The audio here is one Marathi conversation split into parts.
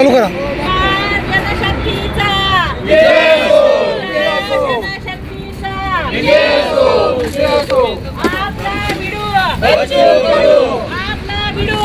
चालू करा. जनशक्तीचा जनशक्तीचा आपला विडू. आपला विडू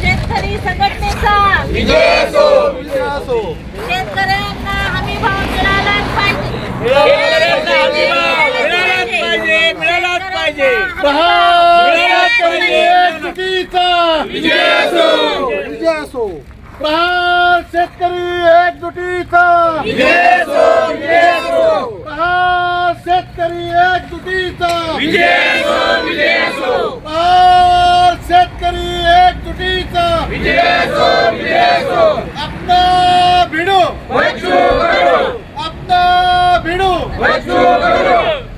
शेतकरी संघटनेचा शेतकऱ्यांना हमी भाव मिळालाच पाहिजे मिळालाच पाहिजे शेतकरी विजय असो. प्रहार शेतकरी एकजुटीचा प्रहार शेतकरी एकजुटीचा प्रहार शेतकरी एकजुटीचा अपना भिडो अपना भिडो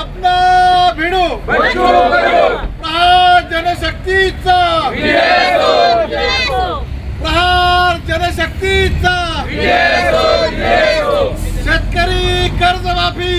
अपना भिडो प्रहार जनशक्तीचा प्रहार जनशक्तीचा शेतकरी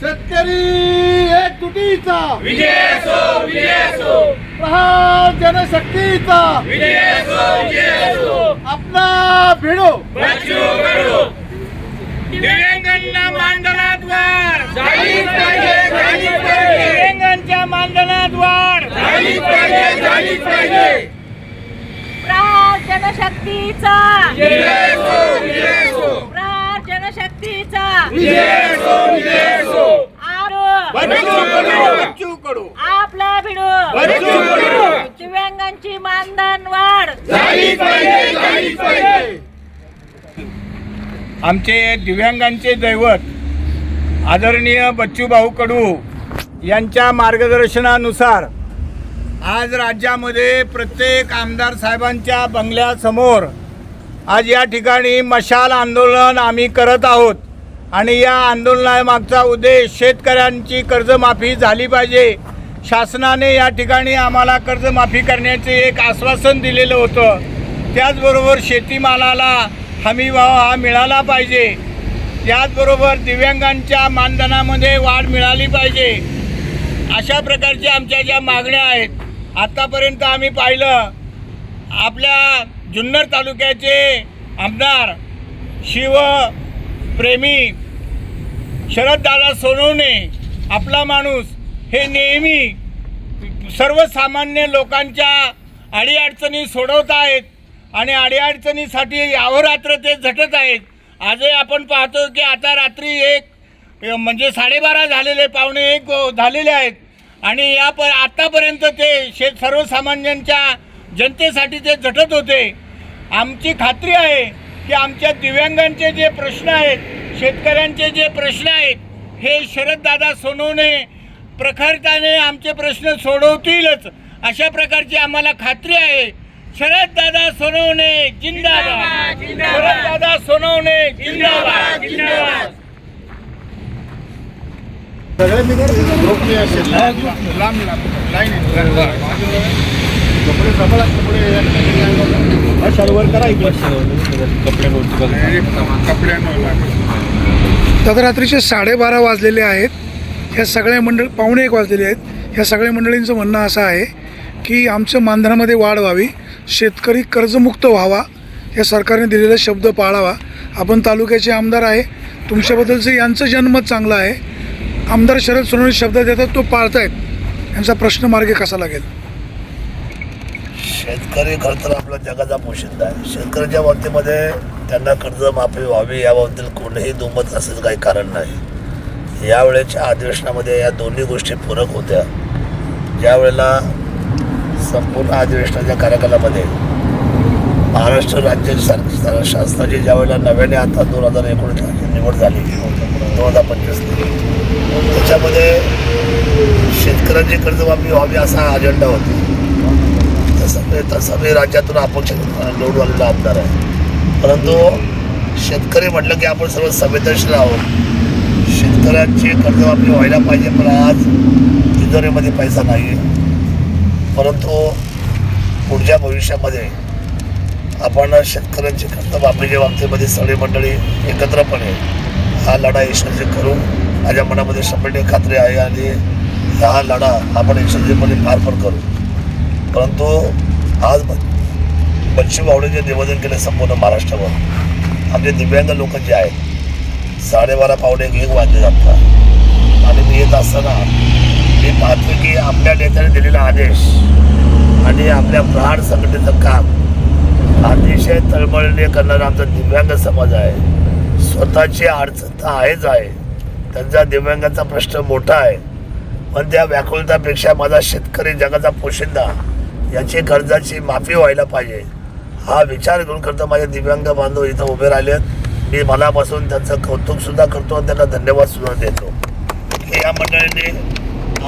शेतकरी एक तुटीचा प्रहार जनशक्तीचा. आपला भिडो. दिव्यांगांना मानधनात वाढ. झालीच पाहिजे झालीच पाहिजे. दिव्यांगांच्या मानधनात वाढ. झालीच पाहिजे झालीच पाहिजे. प्राण जनशक्तीचा. विजय असो विजय असो प्राण जनशक्तीचा. विजय असो विजय असो आरो बच्चू कडू बच्चू कडू आपला भिडू बच्चू कडू दिव्यांगांची मानधन वाढ झालीच पाहिजे झालीच पाहिजे आमचे दिव्यांगांचे दैवत आदरणीय बच्चूभाऊ कडू यांच्या मार्गदर्शनानुसार आज राज्यामध्ये प्रत्येक आमदार साहेबांच्या बंगल्यासमोर आज या ठिकाणी मशाल आंदोलन आम्ही करत आहोत. आणि या आंदोलनामागचा उद्देश शेतकऱ्यांची कर्जमाफी झाली पाहिजे. शासनाने या ठिकाणी आम्हाला कर्जमाफी करण्याचे एक आश्वासन दिलेलं होतं. त्याचबरोबर शेतीमालाला हमीभाव हा मिळाला पाहिजे. त्याचबरोबर दिव्यांगांच्या मानधनामध्ये वाढ मिळाली पाहिजे. अशा प्रकारच्या आमच्या ज्या मागण्या आहेत आत्तापर्यंत आम्ही पाहिलं आपल्या जुन्नर तालुक्याचे आमदार शिवप्रेमी शरददादा सोनवणे आपला माणूस हे नेहमी सर्वसामान्य लोकांच्या अडीअडचणी सोडवत आहेत आणि अडीअडचणीसाठी अहोरात्र ते झटत आहेत. आजही आपण पाहतो की आता रात्री एक म्हणजे साडेबारा झालेले पावणे एक झालेले आहेत. आणि या प आत्तापर्यंत ते शे सर्वसामान्यांच्या जनतेसाठी ते झटत होते. आमची खात्री आहे की आमच्या दिव्यांगांचे जे प्रश्न आहेत शेतकऱ्यांचे जे प्रश्न आहेत हे शरददादा सोनवणे प्रखरताने आमचे प्रश्न सोडवतीलच. अशा प्रकारची आम्हाला खात्री आहे. शरददादा सोनवणे जिंदाबाद. शरददादा सोनवणे जिंदाबाद जिंदाबाद. सगळे लोकप्रिय असेल लांब लांब लाईन कपडे जबळ कपडे शलवर करा आता रात्रीचे साडेबारा वाजलेले आहेत. ह्या सगळ्या मंडळ पाहुणे एक वाजलेले आहेत. ह्या सगळ्या मंडळींचं म्हणणं असं आहे की आमचं मानधनामध्ये वाढ व्हावी शेतकरी कर्जमुक्त व्हावा या सरकारने दिलेला शब्द पाळावा. आपण तालुक्याचे आमदार आहे तुमच्याबद्दलचं यांचं जन्मत चांगलं आहे. आमदार शरद सोनवणे शब्द देतात तो पाळतायत. यांचा प्रश्न मार्गे कसा लागेल? शेतकरी खरं तर आपला जगाचा पोशिंदा आहे. शेतकऱ्याच्या बाबतीमध्ये त्यांना कर्जमाफी व्हावी याबाबतीत कोणीही दुमत असेल काही कारण नाही. यावेळेच्या अधिवेशनामध्ये या दोन्ही गोष्टी पूरक होत्या. ज्या वेळेला संपूर्ण अधिवेशनाच्या कार्यकालामध्ये महाराष्ट्र राज्य सर शासनाची ज्या वेळेला नव्याने आता दोन हजार एकोणीस निवड झाली दोन हजार पंचवीसला त्याच्यामध्ये शेतकऱ्यांची कर्जमाफी व्हावी असा अजेंडा होता. तसं तसं मी राज्यातून अपक्ष निवडून आलेला आमदार आहे. परंतु शेतकरी म्हटलं की आपण सर्व संवेदनशील आहोत. शेतकऱ्यांची कर्जमाफी व्हायला पाहिजे पण आज तिजोरीमध्ये पैसा नाही आहे परंतु पुढच्या भविष्यामध्ये आपण शेतकऱ्यांची कर्जमाफीच्या बाबतीमध्ये सगळी मंडळी एकत्रपणे हा लढा यशस्वी करू माझ्या मनामध्ये शंभर टक्के खात्री आहे आणि हा लढा आपण यशस्वीपणे पार पण करू. परंतु आज पश्चिम बच्चू निवेदन केले संपूर्ण महाराष्ट्रावर. आमचे दिव्यांग लोक जे आहेत साडेबारा पावणे एक वाजले जातात. आणि मी येत असताना मी पाहतो की आपल्या नेत्याने दिलेला आदेश आणि आपल्या प्रहार संघटनेचं काम अतिशय तळमळीने करणारा आमचा दिव्यांग समाज आहे. स्वतःची अडचण तर आहेच आहे. त्यांचा दिव्यांगाचा प्रश्न मोठा आहे. पण त्या व्याकुलतापेक्षा माझा शेतकरी जगाचा पोशिंदा याची कर्जाची माफी व्हायला पाहिजे. हा विचार करून करता माझे दिव्यांग बांधव इथं उभे राहिले आहेत मी मनापासून त्यांचं कौतुकसुद्धा करतो आणि त्यांना धन्यवादसुद्धा देतो. या मंडळीने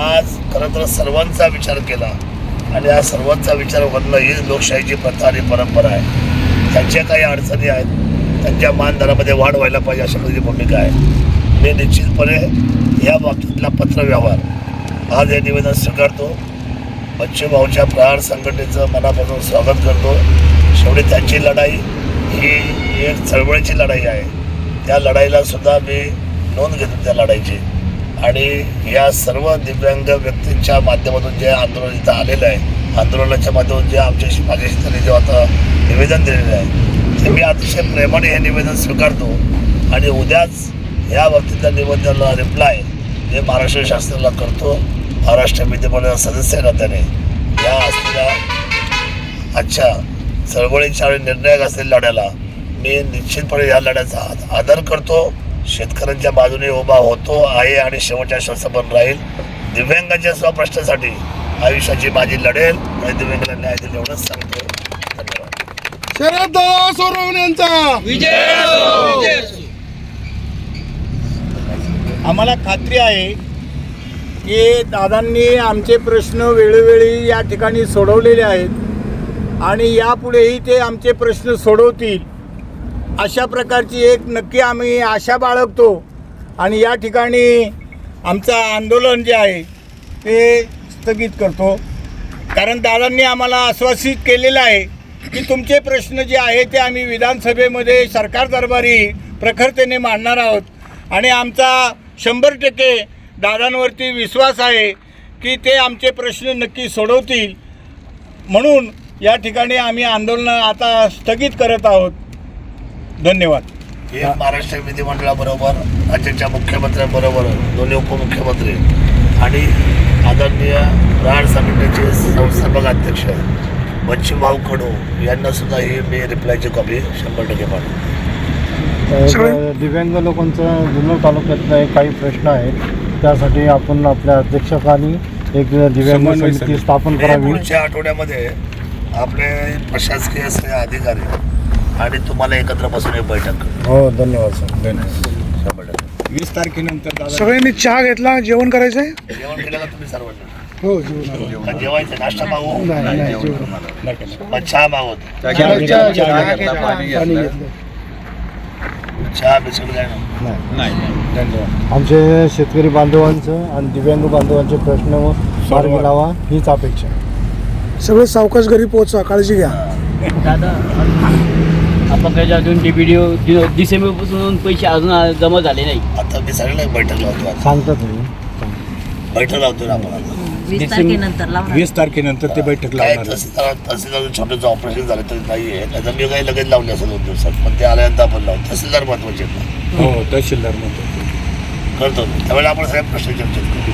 आज खरं तर सर्वांचा विचार केला आणि या सर्वांचा विचार करणं ही लोकशाहीची प्रथा आणि परंपरा आहे. त्यांच्या काही अडचणी आहेत त्यांच्या मानधनामध्ये वाढ व्हायला पाहिजे अशा माझी भूमिका आहे. मी निश्चितपणे या बाबतीतला पत्रव्यवहार आज हे निवेदन स्वीकारतो. बच्चू प्रहार संघटनेचं मनापासून स्वागत करतो. शेवटी त्यांची लढाई ही एक चळवळीची लढाई आहे. त्या लढाईला सुद्धा मी नोंद घेतो त्या लढाईची. आणि या सर्व दिव्यांग व्यक्तींच्या माध्यमातून जे आंदोलन इथं आलेलं आहे आंदोलनाच्या माध्यमातून जे आमच्याशी माझ्याशी त्यांनी जे आता निवेदन दिलेलं आहे ते मी अतिशय प्रेमाने हे निवेदन स्वीकारतो. आणि उद्याच या बाबतीतल्या निवेदनाला रिप्लाय हे महाराष्ट्र शासनाला करतो. महाराष्ट्र विद्यमान सदस्य नात्याने या असलेल्या आजच्या चळवळीच्या निर्णायक असलेल्या लढ्याला मी निश्चितपणे या लढ्याचा आद- आदर करतो. शेतकऱ्यांच्या बाजूने उभा होतो आहे आणि शेवटच्या श्वास पण राहील. दिव्यांगाच्या स्वप्रश्नासाठी आयुष्याची माझी लढेल आणि दिव्यांगाला न्याय दिला एवढंच सांगतो. शरद सोनवणे यांचा. आम्हाला खात्री आहे की दादांनी आमचे प्रश्न वेळोवेळी या ठिकाणी सोडवलेले आहेत. आणि यापुढेही ते आमचे प्रश्न सोडवतील. अशा प्रकारची एक नक्की आम्ही आशा बाळगतो. आणि या ठिकाणी आमचं आंदोलन जे आहे ते स्थगित करतो. कारण दादांनी आम्हाला आश्वासित केलेलं आहे की तुमचे प्रश्न जे आहे ते आम्ही विधानसभेमध्ये सरकार दरबारी प्रखरतेने मांडणार आहोत. आणि आमचा शंभर टक्के दादांवरती विश्वास आहे की ते आमचे प्रश्न नक्की सोडवतील. म्हणून या ठिकाणी आम्ही आंदोलन आता स्थगित करत आहोत. धन्यवाद. हे महाराष्ट्र विधिमंडळाबरोबर राज्याच्या मुख्यमंत्र्यांबरोबर दोन्ही उपमुख्यमंत्री आणि आदरणीय प्रहार संघटनेचे संस्थापक अध्यक्ष बच्चूभाऊ कडू यांना सुद्धा ही मी रिप्लायची कॉपी शंभर टक्के पाठवतो. दिव्यांग लोकांचा जुन्नर तालुक्यातले काही प्रश्न आहेत. त्यासाठी आपण आपल्या अध्यक्षकांनी एक दिव्यांग समिती. स्थापन करावी. पुढच्या आठवड्यामध्ये आपले प्रशासकीय सगळे अधिकारी. आणि तुम्हाला एकत्र बसून एक बैठक. हो धन्यवाद सर. शंभर टक्के. वीस तारखेनंतर दादा सगळ्यांनी चहा घेतला जेवण करायचं आहे जेवण केलं का तुम्ही सर्वांनी. हो जेवण का जेवायचं नाश्ता मागू नाही. मग चहा मागवतो. चहा बिस्किट काय ना आमचे शेतकरी बांधवांचं आणि दिव्यांग बांधवांचे प्रश्न मार्गी लावा हीच अपेक्षा सगळे सावकाश घरी पोहोचा काळजी घ्या. दादा आपण काही अजून व्हिडिओ डिसेंबरपासून पैसे अजून जमा झाले नाही. आता मी एक बैठक लावतो आता. सांगता तुम्ही. बैठक लावतो ना आपण आता. वीस तारखेनंतर लावणार. वीस तारखेनंतर ते बैठक काय लावणार. तहसीलदार तहसीलदार छोटंसं ऑपरेशन झालं तरी नाही आहे नाही तर मी काही लगेच लावले असं दोन दिवसात. पण ते आल्यानंतर आपण लावू. तहसीलदार महत्त्वाचे आहेत ना. हो तहसीलदार म्हणतो करतो त्यावेळेला आपण सगळे प्रश्न चर्चेत करू.